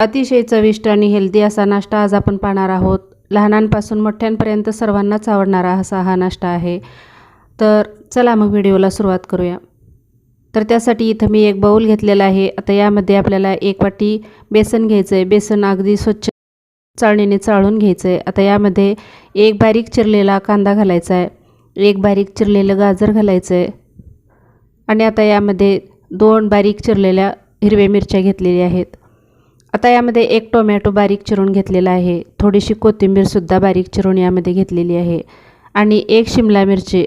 अतिशय चविष्ट आणि हेल्दी असा नाश्ता आज आपण पाहणार आहोत. लहानांपासून मोठ्यांपर्यंत सर्वांनाच आवडणारा असा हा नाश्ता आहे. तर चला मग व्हिडिओला सुरुवात करूया. तर त्यासाठी इथं मी एक बाऊल घेतलेला आहे. आता यामध्ये आपल्याला एक वाटी बेसन घ्यायचं आहे बेसन अगदी स्वच्छ चाळणीने चाळून घ्यायचं आहे आता यामध्ये एक बारीक चिरलेला कांदा घालायचा आहे एक बारीक चिरलेलं गाजर घालायचं आहे आणि आता यामध्ये दोन बारीक चिरलेल्या हिरव्या मिरच्या घेतलेल्या आहेत. आता यामध्ये एक टोमॅटो बारीक चिरून घेतलेला आहे. थोडीशी कोथिंबीरसुद्धा बारीक चिरून यामध्ये घेतलेली आहे. आणि एक शिमला मिरची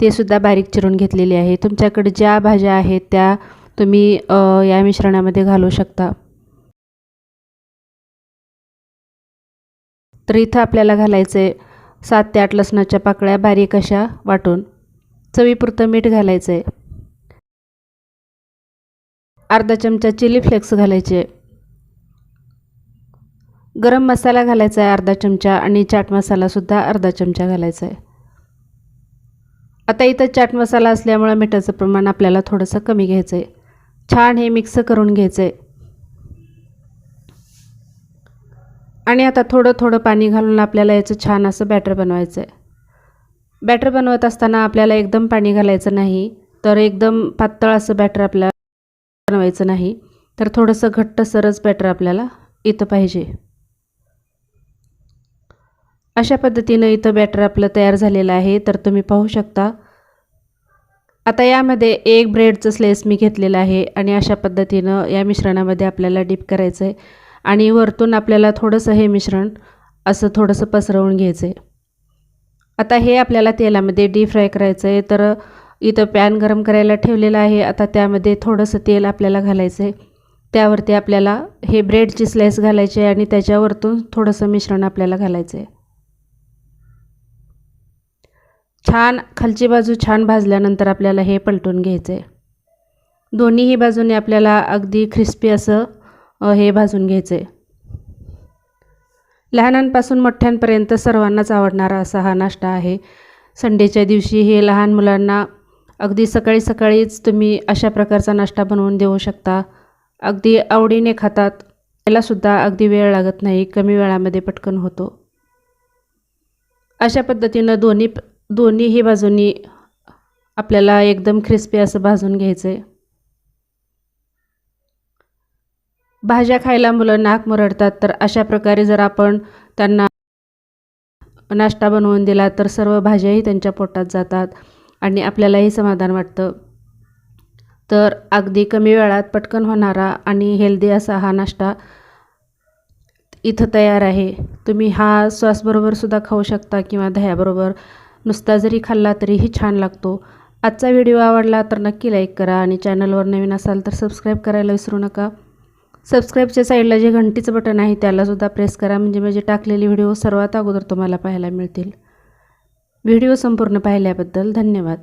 ते सुद्धा बारीक चिरून घेतलेली आहे. तुमच्याकडे ज्या भाज्या आहेत त्या तुम्ही या मिश्रणामध्ये घालू शकता. तर इथं आपल्याला घालायचं आहे सात ते आठ लसणाच्या पाकळ्या बारीक अशा वाटून. चवीपुरतं मीठ घालायचं आहे अर्धा चमचा चिली फ्लेक्स घालायचे. गरम मसाला घालायचा आहे अर्धा चमचा आणि चाट मसालासुद्धा अर्धा चमचा घालायचा आहे. आता इथं चाट मसाला असल्यामुळं मिठाचं प्रमाण आपल्याला थोडंसं कमी घ्यायचं आहे. छान हे मिक्स करून घ्यायचं आहे. आणि आता थोडं थोडं पाणी घालून आपल्याला याचं छान असं बॅटर बनवायचं आहे. बॅटर बनवत असताना आपल्याला एकदम पाणी घालायचं नाही तर एकदम पातळ असं बॅटर आपल्याला बनवायचं नाही तर थोडंसं घट्ट सरच बॅटर आपल्याला इथं पाहिजे. अशा पद्धतीनं इथं बॅटर आपलं तयार झालेलं आहे. तर तुम्ही पाहू शकता. आता यामध्ये एक ब्रेडचं स्लेस मी घेतलेलं आहे आणि अशा पद्धतीनं या मिश्रणामध्ये आपल्याला डीप करायचं आहे आणि वरतून आपल्याला थोडंसं हे मिश्रण असं थोडंसं पसरवून घ्यायचं आहे आता हे आपल्याला तेलामध्ये डीप फ्राय करायचं आहे तर इथं पॅन गरम करायला ठेवलेलं आहे. आता त्यामध्ये थोडंसं तेल आपल्याला घालायचं आहे त्यावरती आपल्याला हे ब्रेडची स्लाईस घालायची आहे आणि त्याच्यावरतून थोडंसं मिश्रण आपल्याला घालायचं आहे छान खालची बाजू छान भाजल्यानंतर आपल्याला हे पलटून घ्यायचं आहे दोन्हीही बाजूने आपल्याला अगदी क्रिस्पी असं हे भाजून घ्यायचं आहे लहानांपासून मोठ्यांपर्यंत सर्वांनाच आवडणारा असा हा नाश्ता आहे. संडेच्या दिवशी हे लहान मुलांना अगदी सकाळी सकाळीच तुम्ही अशा प्रकारचा नाश्ता बनवून देऊ शकता. अगदी आवडीने खातात. यालासुद्धा अगदी वेळ लागत नाही कमी वेळामध्ये पटकन होतो. अशा पद्धतीनं दोन्ही दोन्हीही बाजूनी आपल्याला एकदम क्रिस्पी असं भाजून घ्यायचं आहे भाज्या खायला मुलं नाक मुरडतात तर अशा प्रकारे जर आपण त्यांना नाश्ता बनवून दिला तर सर्व भाज्याही त्यांच्या पोटात जातात आणि आपल्यालाही समाधान वाटतं. तर अगदी कमी वेळात पटकन होणारा आणि हेल्दी असा हा नाश्ता इथं तयार आहे. तुम्ही हा सॉसबरोबरसुद्धा खाऊ शकता किंवा दह्याबरोबर. नुसता जरी खाल्ला तरीही छान लागतो. आजचा व्हिडिओ आवडला तर नक्की लाईक करा आणि चॅनलवर नवीन असाल तर सबस्क्राईब करायला विसरू नका. सबस्क्राईबच्या साईडला जे घंटीचं बटन आहे त्यालासुद्धा प्रेस करा म्हणजे माझे टाकलेले व्हिडिओ सर्वात अगोदर तुम्हाला पाहायला मिळतील. व्हिडिओ संपूर्ण पाहिल्याबद्दल धन्यवाद.